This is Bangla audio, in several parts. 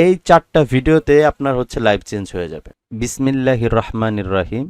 এই চারটা ভিডিওতে আপনার হচ্ছে লাইফ চেঞ্জ হয়ে যাবে। বিসমিল্লাহির রহমান রাহিম।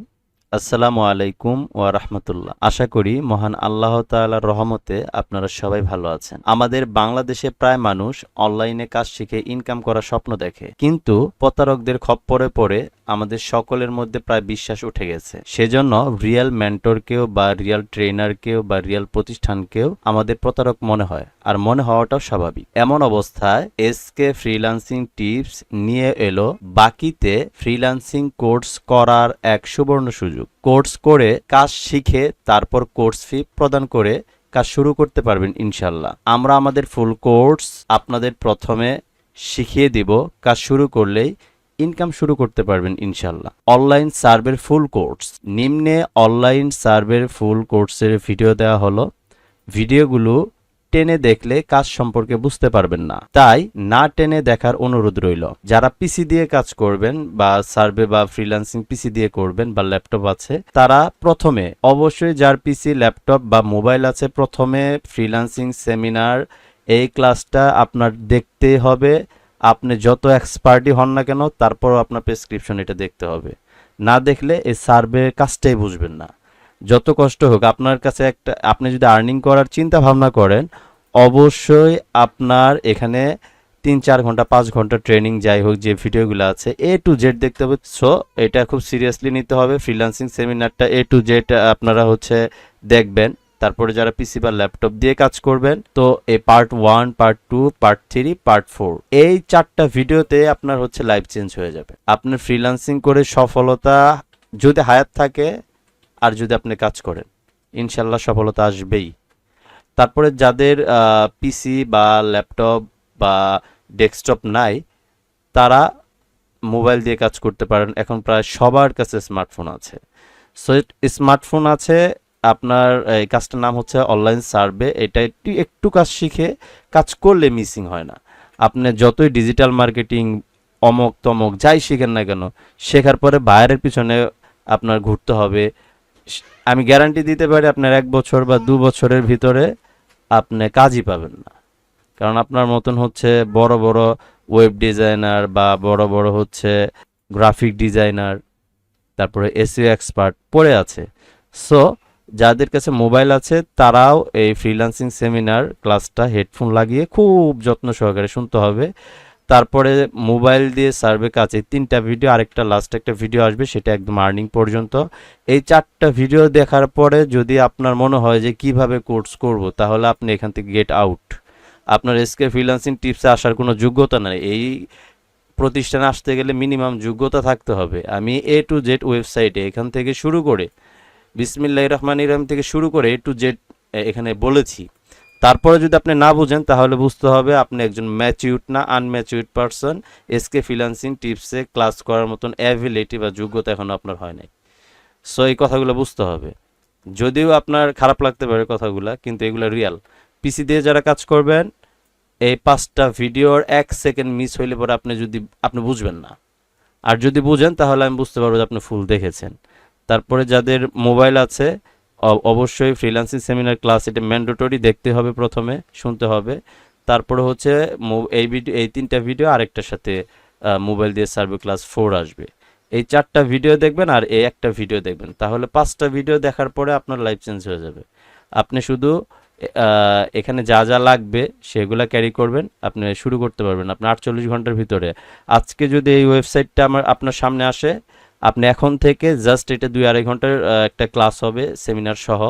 আসসালামু আলাইকুম ওয়া রাহমাতুল্লাহ। আশা করি মহান আল্লাহ তাআলার রহমতে আপনারা সবাই ভালো আছেন। আমাদের বাংলাদেশে প্রায় মানুষ অনলাইনে কাজ শিখে ইনকাম করার স্বপ্ন দেখে। কিন্তু প্রতারকদের খপ্পরে পড়ে আমাদের সকলের মধ্যে প্রায় বিশ্বাস উঠে গেছে। সেজন্য রিয়েল মেন্টরকেও বা রিয়েল ট্রেনারকেও বা রিয়েল প্রতিষ্ঠানকেও আমাদের প্রতারক মনে হয়, আর মনে হওয়াটাও স্বাভাবিক। এমন অবস্থায় এসকে ফ্রিল্যান্সিং টিপস নিয়ে এলো বাকিতে ফ্রিল্যান্সিং কোর্স করার এক সুবর্ণ সুযোগ। কোর্স করে কাজ শিখে তারপর কোর্স ফি প্রদান করে কাজ শুরু করতে পারবেন ইনশাল্লাহ। আমরা আমাদের ফুল কোর্স আপনাদের প্রথমে শিখিয়ে দিব, কাজ শুরু করলেই ইনকাম শুরু করতে পারবেন ইনশাল্লাহ অনলাইন সার্ভের ফুল কোর্স নিম্নে অনলাইন সার্ভের ফুল কোর্সের ভিডিও দেওয়া হলো। ভিডিওগুলো টেনে দেখলে কাজ সম্পর্কে বুঝতে পারবেন না। তাই না টেনে দেখার অনুরোধ রইল। যারা পিসি দিয়ে কাজ করবেন বা সার্ভে বা ফ্রিল্যান্সিং পিসি দিয়ে করবেন বা ল্যাপটপ আছে, তারা প্রথমে, অবশ্যই যার পিসি ল্যাপটপ বা মোবাইল আছে, প্রথমে ফ্রিল্যান্সিং সেমিনার এই ক্লাসটা আপনার দেখতে হবে। আপনি যত এক্সপার্টই হন না কেন, তারপরও আপনার প্রেসক্রিপশন এটা দেখতে হবে। না দেখলে এই সার্ভে কাজটাই বুঝবেন না। যত কষ্ট হোক, আপনার কাছে একটা, আপনি যদি আর্নিং করার চিন্তা ভাবনা করেন, অবশ্যই আপনার এখানে তিন চার ঘণ্টা, পাঁচ ঘণ্টা ট্রেনিং যাই হোক, যে ভিডিওগুলো আছে এ টু জেড দেখতে হবে। সো এটা খুব সিরিয়াসলি নিতে হবে। ফ্রিল্যান্সিং সেমিনারটা এ টু জেড আপনারা হচ্ছে দেখবেন। তারপরে যারা পিসি বা ল্যাপটপ দিয়ে কাজ করবেন, তো এই part one part two part three part four এই চারটা ভিডিওতে আপনার হচ্ছে লাইফ চেঞ্জ হয়ে যাবে। আপনার ফ্রিল্যান্সিং করে সফলতা যদি হায়াত থাকে আর যদি আপনি কাজ করেন ইনশাল্লাহ সফলতা আসবেই। তারপরে যাদের পিসি বা ল্যাপটপ বা ডেস্কটপ নাই, তারা মোবাইল দিয়ে কাজ করতে পারেন। এখন প্রায় সবার কাছে স্মার্টফোন আছে। সো স্মার্টফোন আছে আপনার এই কাজটার নাম হচ্ছে অনলাইন সার্ভে এটা একটু একটু কাজ শিখে কাজ করলে মিসিং হয় না। আপনি যতই ডিজিটাল মার্কেটিং অমক তমক যাই শিখেন না কেন, শেখার পরে বাইরের পিছনে আপনার ঘুরতে হবে। আমি গ্যারান্টি দিতে পারি আপনার এক বছর বা দু বছরের ভিতরে আপনি কাজই পাবেন না। কারণ আপনার মতন হচ্ছে বড় বড় ওয়েব ডিজাইনার বা বড় বড় হচ্ছে গ্রাফিক ডিজাইনার তারপরে এসিও এক্সপার্ট পড়ে আছে। সো যাদের কাছে মোবাইল আছে, তারাও এই ফ্রিল্যান্সিং সেমিনার ক্লাসটা হেডফোন লাগিয়ে খুব যত্ন সহকারে শুনতে হবে। তারপরে মোবাইল দিয়ে সার্ভে কাছে তিনটা ভিডিও আরেকটা লাস্ট একটা ভিডিও আসবে, সেটা একদম আর্নিং পর্যন্ত। এই চারটা ভিডিও দেখার পরে যদি আপনার মনে হয় যে কীভাবে কোর্স করব, তাহলে আপনি এখান থেকে গেট আউট আপনার এসকে ফ্রিল্যান্সিং টিপসে আসার কোনো যোগ্যতা নাই। এই প্রতিষ্ঠানে আসতে গেলে মিনিমাম যোগ্যতা থাকতে হবে। আমি এ টু জেড ওয়েবসাইটে এখান থেকে শুরু করে বিসমিল্লাহ রহমান ইরাম থেকে শুরু করে এ টু জেড এখানে বলেছি। তারপরে যদি আপনি না বুঝেন, তাহলে বুঝতে হবে আপনি একজন ম্যাচিউড না আনম্যাচিউড পারসন এসকে ফ্রিল্যান্সিং টিপসে ক্লাস করার মতন অ্যাভিলিটি বা যোগ্যতা এখনও আপনার হয় নাই। সো এই কথাগুলো বুঝতে হবে। যদিও আপনার খারাপ লাগতে পারে কথাগুলা, কিন্তু এগুলো রিয়াল পিসি দিয়ে যারা কাজ করবেন, এই পাঁচটা ভিডিওর এক সেকেন্ড মিস হইলে পরে আপনি যদি, আপনি বুঝবেন না। আর যদি বুঝেন, তাহলে আমি বুঝতে পারব যে আপনি ফুল দেখেছেন। তারপরে যাদের মোবাইল আছে অবশ্যই ফ্রিল্যান্সিং সেমিনার ক্লাস, এটা ম্যান্ডেটরি, দেখতে হবে প্রথমে, শুনতে হবে। তারপরে হচ্ছে এই ভিডিও এই তিনটা ভিডিও আরেকটার সাথে মোবাইল দিয়ে সার্ভে ক্লাস ফোর আসবে। এই চারটা ভিডিও দেখবেন আর এই একটা ভিডিও দেখবেন। তাহলে পাঁচটা ভিডিও দেখার পরে আপনার লাইফ চেঞ্জ হয়ে যাবে। আপনি শুধু এখানে যা যা লাগবে সেগুলা ক্যারি করবেন, আপনি শুরু করতে পারবেন। আপনি আটচল্লিশ ঘণ্টার ভিতরে। আজকে যদি এই ওয়েবসাইটটা আমার, আপনার সামনে আসে আপনি এখন থেকে জাস্ট এটা দুই আড়াই ঘণ্টার একটা ক্লাস হবে সেমিনার সহ।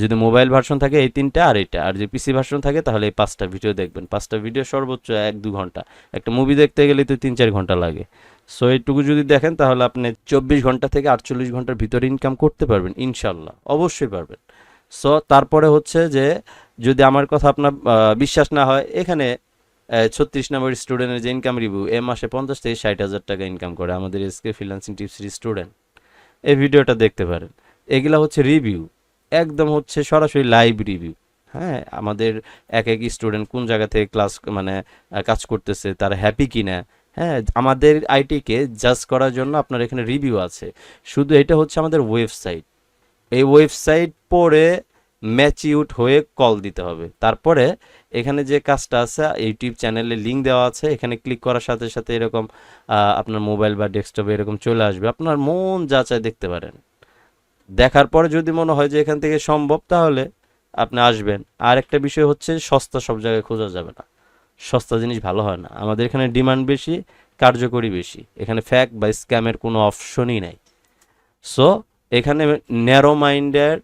যদি মোবাইল ভার্সন থাকে এই তিনটা আর এটা। আর যদি পিসি ভার্সন থাকে তাহলে এই পাঁচটা ভিডিও দেখবেন। পাঁচটা ভিডিও সর্বোচ্চ এক দু ঘণ্টা। একটা মুভি দেখতে গেলে তো তিন চার ঘণ্টা লাগে। সো এইটুকু যদি দেখেন তাহলে আপনি চব্বিশ ঘণ্টা থেকে আটচল্লিশ ঘণ্টার ভিতরে ইনকাম করতে পারবেন, ইনশাল্লাহ। অবশ্যই পারবেন। সো তারপরে হচ্ছে যে যদি আমার কথা আপনার বিশ্বাস না হয়, এখানে ছত্রিশ নম্বর স্টুডেন্টের যে ইনকাম রিভিউ এ মাসে পঞ্চাশ থেকে ষাট হাজার টাকা ইনকাম করে আমাদের এসকে ফ্রিল্যান্সিং টিপসের স্টুডেন্ট এই ভিডিওটা দেখতে পারেন। এগুলা হচ্ছে রিভিউ একদম হচ্ছে সরাসরি লাইভ রিভিউ হ্যাঁ আমাদের এক এক স্টুডেন্ট কোন জায়গা থেকে ক্লাস মানে কাজ করতেছে, তারা হ্যাপি কিনা। হ্যাঁ আমাদের আইটিকে জাজ করার জন্য আপনার এখানে রিভিউ আছে। শুধু এটা হচ্ছে আমাদের ওয়েবসাইট এই ওয়েবসাইট পড়ে ম্যাচিউড হয়ে কল দিতে হবে। তারপরে এখানে যে কাজটা আছে ইউটিউব চ্যানেলে লিঙ্ক দেওয়া আছে, এখানে ক্লিক করার সাথে সাথে এরকম আপনার মোবাইল বা ডেস্কটপে এরকম চলে আসবে। আপনার মন যা চায় দেখতে পারেন। দেখার পরে যদি মনে হয় যে এখান থেকে সম্ভব, তাহলে আপনি আসবেন। আর একটা বিষয় হচ্ছে, সস্তা সব জায়গায় খোঁজা যাবে না। সস্তা জিনিস ভালো হয় না। আমাদের এখানে ডিমান্ড বেশি, কার্যকরী বেশি। এখানে ফ্যাক বা স্ক্যামের কোনো অপশনই নাই। সো এখানে ন্যারো মাইন্ডের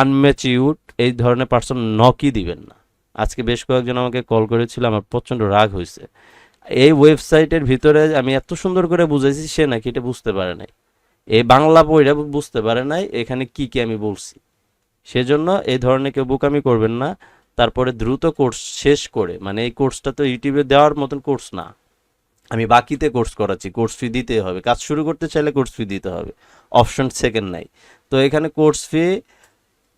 আনম্যাচিউড এই ধরনের পার্সন নকই দিবেন না। আজকে বেশ কয়েকজন আমাকে কল করেছিল, আমার প্রচণ্ড রাগ হয়েছে। এই ওয়েবসাইটের ভিতরে আমি এত সুন্দর করে বুঝাইছি, সে নাকি এটা বুঝতে পারে নাই। এই বাংলা বইটা বুঝতে পারে নাই, এখানে কি কি আমি বলছি। সেজন্য এই ধরনের কেউ বোকামি করবেন না। তারপরে দ্রুত কোর্স শেষ করে মানে এই কোর্সটা তো ইউটিউবে দেওয়ার মতন কোর্স না। আমি বাকিতে কোর্স করাচ্ছি কোর্স ফি দিতে হবে। কাজ শুরু করতে চাইলে কোর্স ফি দিতে হবে। অপশন সেকেন্ড নাই। তো এখানে কোর্স ফি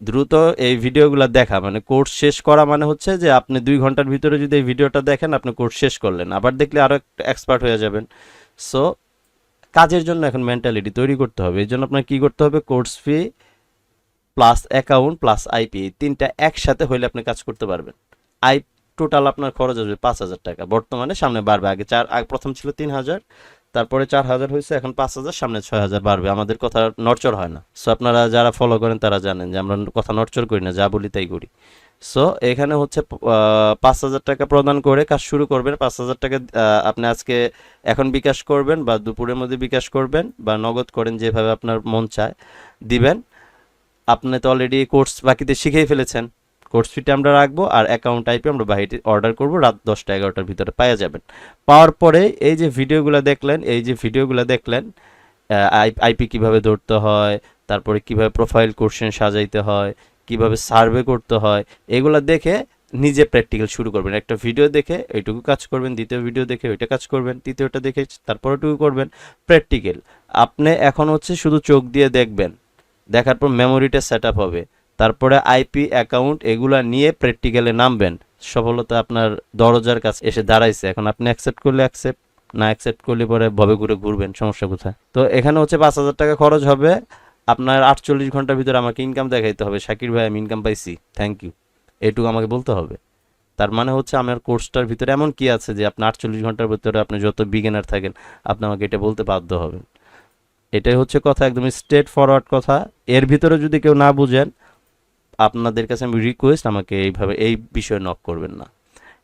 দ্রুত এই ভিডিওগুলো দেখা মানে কোর্স শেষ করা মানে হচ্ছে যে আপনি দুই ঘণ্টার ভিতরে যদি এই ভিডিওটা দেখেন, আপনি কোর্স শেষ করলেন। আবার দেখলে আরও এক্সপার্ট হয়ে যাবেন। সো কাজের জন্য এখন মেন্টালিটি তৈরি করতে হবে। এই জন্য আপনার কী করতে হবে? Course fee plus account plus IP তিনটা একসাথে হইলে আপনি কাজ করতে পারবেন। আই টোটাল আপনার খরচ আসবে পাঁচ হাজার টাকা। বর্তমানে সামনে বাড়বে। আগে চার প্রথম ছিল তিন হাজার তারপরে চার হাজার হয়েছে, এখন পাঁচ হাজার, সামনে ছয় হাজার বাড়বে। আমাদের কথা নড়চড় হয় না। সো আপনারা যারা ফলো করেন তারা জানেন যে আমরা কথা নড়চড় করি না, যা বলি তাই করি। সো এখানে হচ্ছে পাঁচ হাজার টাকা প্রদান করে কাজ শুরু করবেন। পাঁচ হাজার টাকা আপনি আজকে এখন বিকাশ করবেন বা দুপুরের মধ্যে বিকাশ করবেন বা নগদ করেন যেভাবে আপনার মন চায়, দিবেন। আপনি তো অলরেডি কোর্স বাকিতে শিখেই ফেলেছেন। কোর্স ফিটা আমরা রাখব আর অ্যাকাউন্ট টাইপে আমরা বাহিরে অর্ডার করব, রাত দশটা এগারোটার ভিতরে পাওয়া যাবেন। পাওয়ার পরে এই যে ভিডিওগুলো দেখলেন, এই যে ভিডিওগুলো দেখলেন আইপি কীভাবে ধরতে হয়, তারপরে কীভাবে প্রোফাইল কোশ্চেন সাজাইতে হয়, কীভাবে সার্ভে করতে হয়, এগুলো দেখে নিজে প্র্যাকটিক্যাল শুরু করবেন। একটা ভিডিও দেখে এইটুকু কাজ করবেন, দ্বিতীয় ভিডিও দেখে ওইটা কাজ করবেন, তৃতীয়টা দেখে তারপর ওইটুকু করবেন। প্র্যাকটিক্যাল। আপনি এখন হচ্ছে শুধু চোখ দিয়ে দেখবেন, দেখার পর মেমোরিটা সেট হবে। তারপরে আইপি অ্যাকাউন্ট এগুলা নিয়ে প্র্যাকটিক্যালে নামবেন। সফলতা আপনার দরজার কাছে এসে দাঁড়াইছে। এখন আপনি অ্যাকসেপ্ট করলে অ্যাকসেপ্ট না অ্যাকসেপ্ট করলে পরে ভবে ঘুরে ঘুরবেন, সমস্যা কোথায়? তো এখানে হচ্ছে পাঁচ হাজার টাকা খরচ হবে। আপনার আটচল্লিশ ঘণ্টার ভিতরে আমাকে ইনকাম দেখাইতে হবে। শাকির ভাই, আমি ইনকাম পাইছি। থ্যাংক ইউ এটুকু আমাকে বলতে হবে। তার মানে হচ্ছে আমার কোর্সটার ভিতরে এমন কি আছে যে আপনি আটচল্লিশ ঘণ্টার ভিতরে আপনি যত বিগিনার থাকেন, আপনি আমাকে এটা বলতে বাধ্য হবেন। এটাই হচ্ছে কথা একদম স্ট্রেট ফরওয়ার্ড কথা। এর ভিতরে যদি কেউ না বুঝেন আপনাদের কাছে আমি রিকোয়েস্ট আমাকে এইভাবে এই বিষয়ে নক করবেন না।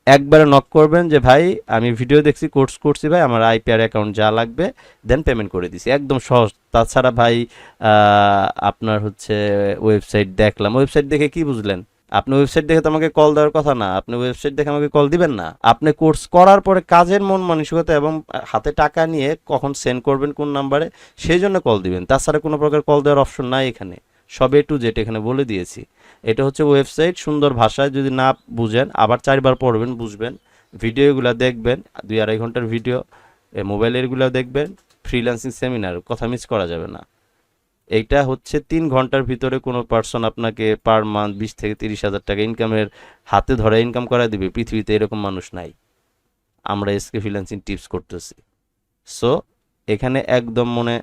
একবারে নক করবেন যে, ভাই, আমি ভিডিও দেখছি কোর্স করছি, ভাই, আমার আইপিআর অ্যাকাউন্ট যা লাগবে দেন পেমেন্ট করে দিছি। একদম সহজ। তাছাড়া, ভাই আপনার হচ্ছে ওয়েবসাইট দেখলাম। ওয়েবসাইট দেখে কি বুঝলেন? আপনি ওয়েবসাইট দেখে তো আমাকে কল দেওয়ার কথা না। আপনি ওয়েবসাইট দেখে আমাকে কল দিবেন না। আপনি কোর্স করার পরে কাজের মন মানসিকতা এবং হাতে টাকা নিয়ে কখন সেন্ড করবেন, কোন নাম্বারে সেই জন্য কল দিবেন। তাছাড়া কোনো প্রকার কল দেওয়ার অপশন নাই এখানে। সব টু জেড এখানে বলে দিয়েছি। এটা হচ্ছে ওয়েবসাইট, সুন্দর ভাষায় যদি না বুঝেন, আবার চারবার পড়বেন, বুঝবেন। ভিডিওগুলো দেখবেন, দুই আড়াই ঘণ্টার ভিডিও মোবাইলেরগুলো দেখবেন ফ্রিল্যান্সিং সেমিনার কথা মিস করা যাবে না। এইটা হচ্ছে তিন ঘণ্টার ভিতরে কোনো পার্সন আপনাকে পার মান্থ বিশ থেকে তিরিশ হাজার টাকা ইনকামের হাতে ধরে ইনকাম করা দিবে। পৃথিবীতে এরকম মানুষ নাই। আমরা এসকে ফ্রিল্যান্সিং টিপস করতেছি। সো এখানে একদম মনে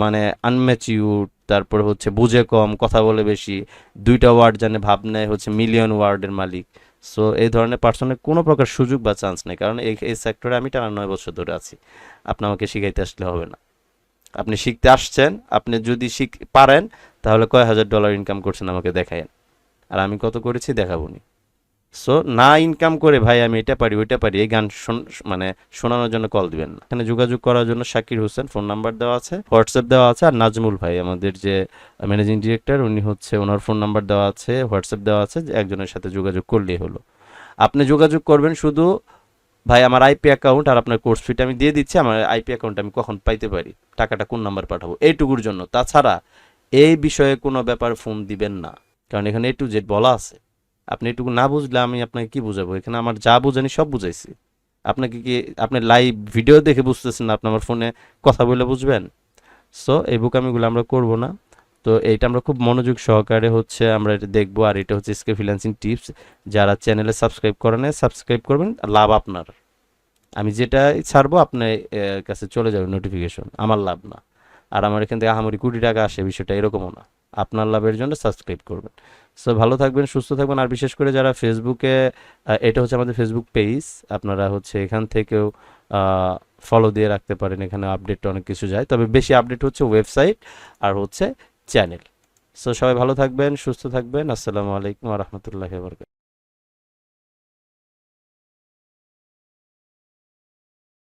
মানে আনম্যাচিউড তারপরে হচ্ছে বুঝে কম, কথা বলে বেশি, দুইটা ওয়ার্ড জানে ভাব নেয় হচ্ছে মিলিয়ন ওয়ার্ডের মালিক। সো এই ধরনের পার্সনের কোনো প্রকার সুযোগ বা চান্স নেই, কারণ এই এই সেক্টরে আমি টানা নয় বছর ধরে আছি। আপনি আমাকে শিখাইতে আসলে হবে না। আপনি শিখতে আসছেন, আপনি যদি শিখ, পারেন, তাহলে কয় হাজার ডলার ইনকাম করছেন আমাকে দেখায়েন আর আমি কত করেছি দেখাবনি সো না ইনকাম করে, ভাই, আমি এটা পারি, ওইটা পারি, এই গান মানে শোনানোর জন্য কল দিবেন এখানে যোগাযোগ করার জন্য শাকির হোসেন ফোন নাম্বার দেওয়া আছে হোয়াটসঅ্যাপ দেওয়া আছে, আর নাজমুল ভাই, আমাদের যে ম্যানেজিং ডিরেক্টর উনি হচ্ছে ওনার ফোন নাম্বার দেওয়া আছে হোয়াটসঅ্যাপ দেওয়া আছে, যে একজনের সাথে যোগাযোগ করলেই হলো। আপনি যোগাযোগ করবেন শুধু, ভাই, আমার আইপি অ্যাকাউন্ট আর আপনার কোর্স ফিটা আমি দিয়ে দিচ্ছি, আমার আইপি অ্যাকাউন্ট আমি কখন পাইতে পারি, টাকাটা কোন নাম্বার পাঠাবো? এইটুকুর জন্য। তাছাড়া এই বিষয়ে কোনো ব্যাপার ফোন দিবেন না, কারণ এখানে এ টু জেড বলা আছে। আপনি এটুকু না বুঝলে আমি আপনাকে কি বুঝাবো? এখানে আমার যা বুঝানি সব বুঝাইছি। আপনাকে কি, আপনি লাইভ ভিডিও দেখে বুঝতেছেন না আপনি আমার ফোনে কথা বলে বুঝবেন? সো এই বুকামিগুলো আমরা করব না। তো এইটা আমরা খুব মনোযোগ সহকারে হচ্ছে আমরা এটা দেখব। আর এটা হচ্ছে স্কে ফ্রিল্যান্সিং টিপস যারা চ্যানেলে সাবস্ক্রাইব করেন সাবস্ক্রাইব করবেন। লাভ আপনার। আমি যেটা ছাড়বো আপনার কাছে চলে যাবে নোটিফিকেশন আমার লাভ না। আর আমার এখান থেকে আহামরি কোটি টাকা আসে, বিষয়টা এরকমও না। আপনার লাভের জন্য সাবস্ক্রাইব করবেন। সো ভালো থাকবেন, সুস্থ থাকবেন। আর বিশেষ করে যারা ফেসবুকে এটা হচ্ছে আমাদের ফেসবুক পেজ আপনারা হচ্ছে এখান থেকেও ফলো দিয়ে রাখতে পারেন। এখানে আপডেট অনেক কিছু যায়। তবে বেশি আপডেট হচ্ছে ওয়েবসাইট আর হচ্ছে চ্যানেল সো সবাই ভালো থাকবেন, সুস্থ থাকবেন। আসসালামু আলাইকুম রহমতুল্লাহ বরকাত